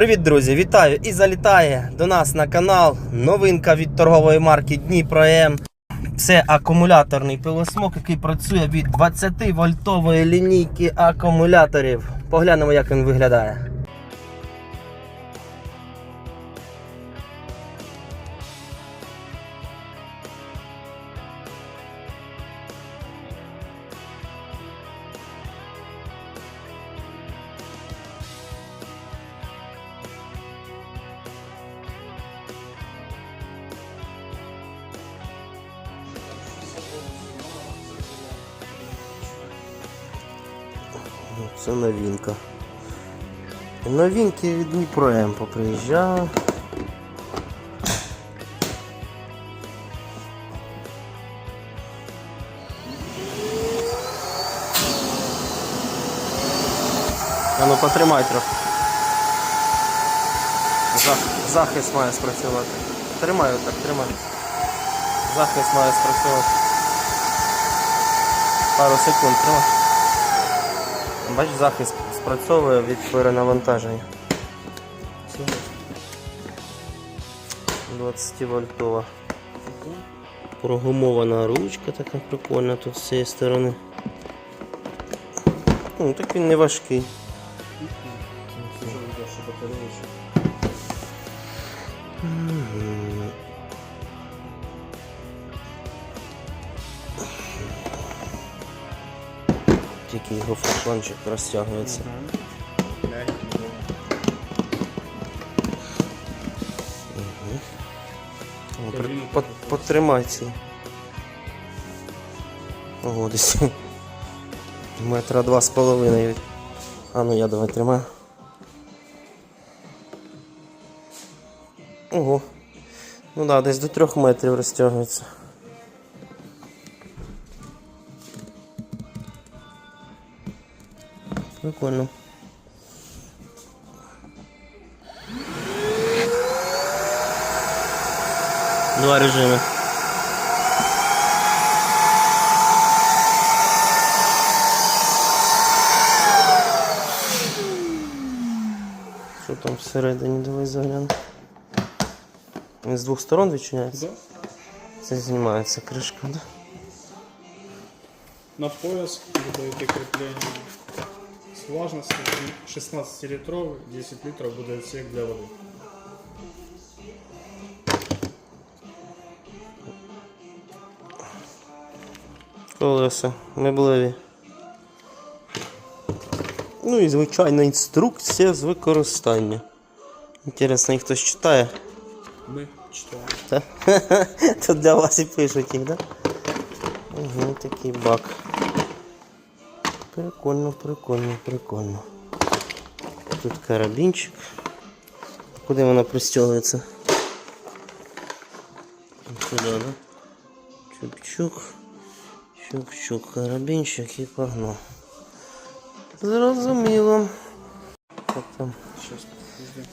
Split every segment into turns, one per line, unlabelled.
Привіт, друзі! Вітаю! І залітає до нас на канал новинка від торгової марки Дніпро М. Це акумуляторний пилосмок, який працює від 20 вольтової лінійки акумуляторів. Поглянемо, як він виглядає. Це новинка. Новинки від Дніпро М поприїжджали. А ну потримай трохи. Зах- Захист має спрацювати. Тримай отак, тримай. Захист має спрацювати. Пару секунд тримай. Бач, захист спрацьовує від перенавантаження. 20 вольтова. Прогумована ручка така прикольна тут з цієї сторони. Ну, так він не важкий. Мгм. Тільки його флакончик розтягується. По- Потримай. Ого, десь. Метра два з половиною. А ну я давай тримаю. Ого. Ну да, десь до трьох метрів розтягується. Прикольно. Два режими. Що там всередині? Давай заглянемо. Він з двох сторон відчиняється.
Да.
Це знімається кришка, да?
На пояс буде йти кріплення З влажністю 16 літровий, 10 літрів буде відсік для води.
Колеса меблеві. Ну і звичайна інструкція з використання. Інтересно, їх хтось читає.
Ми читаємо.
Та? Тут для вас і пишуть їх, да? Угу, такий бак. Прикольно, прикольно, прикольно. Тут карабінчик. Куди вона пристягується? Сюди, да? Чук-чук. Чук-чук, карабінчик і погнав. Зрозуміло. Так там.
Щас, подожди.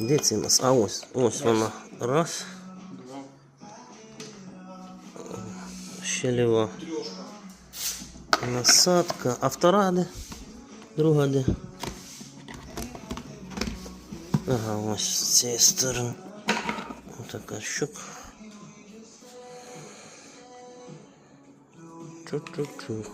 Де це у нас? А ось, ось вона. Раз. Ще ліва. Насадка. А втора де? Друга де? Ага, ось з цієї сторони. Отака щука. Чу-чу-чу.